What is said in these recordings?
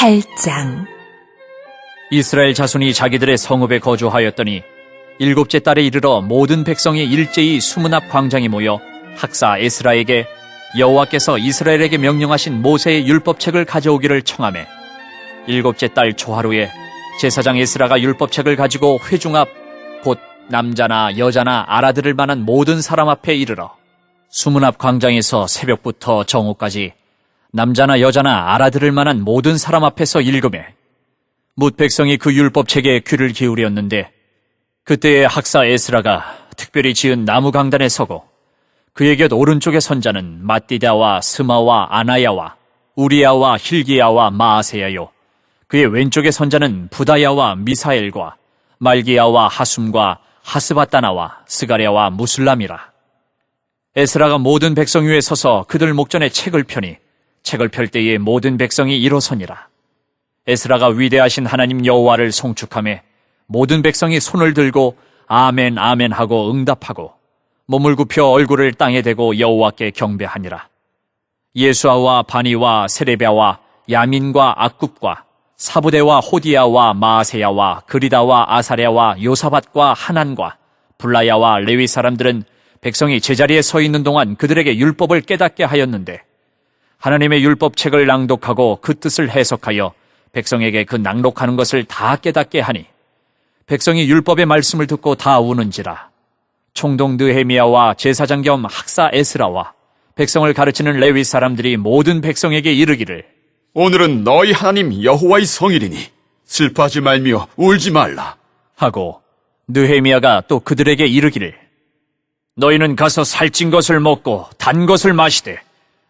8장. 이스라엘 자손이 자기들의 성읍에 거주하였더니 일곱째 달에 이르러 모든 백성이 일제히 수문 앞 광장에 모여 학사 에스라에게 여호와께서 이스라엘에게 명령하신 모세의 율법책을 가져오기를 청하매 일곱째 달 초하루에 제사장 에스라가 율법책을 가지고 회중 앞 곧 남자나 여자나 알아들을 만한 모든 사람 앞에 이르러 수문 앞 광장에서 새벽부터 정오까지 남자나 여자나 알아들을 만한 모든 사람 앞에서 읽음에 뭇 백성이 그 율법책에 귀를 기울였는데 그때의 학사 에스라가 특별히 지은 나무 강단에 서고 그의 곁 오른쪽의 선자는 마띠다와 스마와 아나야와 우리야와 힐기야와 마아세야요. 그의 왼쪽의 선자는 부다야와 미사엘과 말기야와 하숨과 하스바따나와 스가랴와 무슬람이라. 에스라가 모든 백성 위에 서서 그들 목전에 책을 펴니 책을 펼 때에 모든 백성이 일어서니라 에스라가 위대하신 하나님 여호와를 송축함에 모든 백성이 손을 들고 아멘 아멘 하고 응답하고 몸을 굽혀 얼굴을 땅에 대고 여호와께 경배하니라. 예수아와 바니와 세레베와 야민과 악굽과 사부대와 호디야와 마아세야와 그리다와 아사랴와 요사밭과 하난과 블라야와 레위 사람들은 백성이 제자리에 서 있는 동안 그들에게 율법을 깨닫게 하였는데 하나님의 율법책을 낭독하고 그 뜻을 해석하여 백성에게 그 낭독하는 것을 다 깨닫게 하니 백성이 율법의 말씀을 듣고 다 우는지라 총동 느헤미야와 제사장 겸 학사 에스라와 백성을 가르치는 레위 사람들이 모든 백성에게 이르기를 오늘은 너희 하나님 여호와의 성일이니 슬퍼하지 말며 울지 말라. 하고 느헤미야가 또 그들에게 이르기를 너희는 가서 살찐 것을 먹고 단 것을 마시되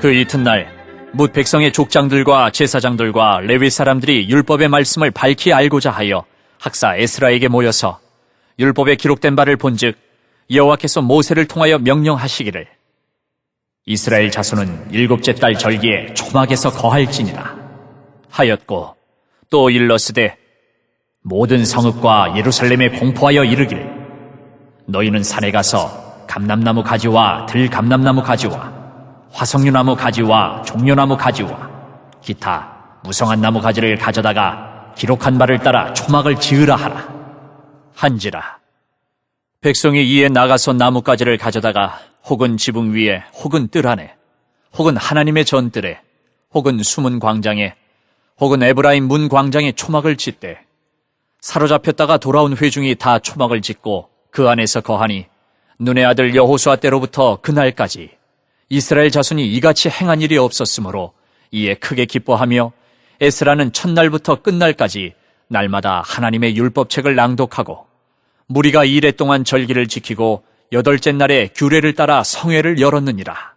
그 이튿날 뭇 백성의 족장들과 제사장들과 레위 사람들이 율법의 말씀을 밝히 알고자 하여 학사 에스라에게 모여서 율법에 기록된 바를 본즉 여호와께서 모세를 통하여 명령하시기를 이스라엘 자손은 일곱째 달 절기에 초막에서 거할지니라 하였고 또 일러스되 모든 성읍과 예루살렘에 공포하여 이르기를 너희는 산에 가서 감람나무 가지와 들감람나무 가지와 화석류나무 가지와 종려나무 가지와 기타 무성한 나무 가지를 가져다가 기록한 바를 따라 초막을 지으라 하라. 한지라. 백성이 이에 나가서 나뭇가지를 가져다가 혹은 지붕 위에 혹은 뜰 안에 혹은 하나님의 전뜰에 혹은 숨은 광장에 혹은 에브라임 문 광장에 초막을 짓되 사로잡혔다가 돌아온 회중이 다 초막을 짓고 그 안에서 거하니 눈의 아들 여호수아 때로부터 그날까지 이스라엘 자손이 이같이 행한 일이 없었으므로 이에 크게 기뻐하며 에스라는 첫날부터 끝날까지 날마다 하나님의 율법책을 낭독하고 무리가 이래 동안 절기를 지키고 여덟째 날에 규례를 따라 성회를 열었느니라.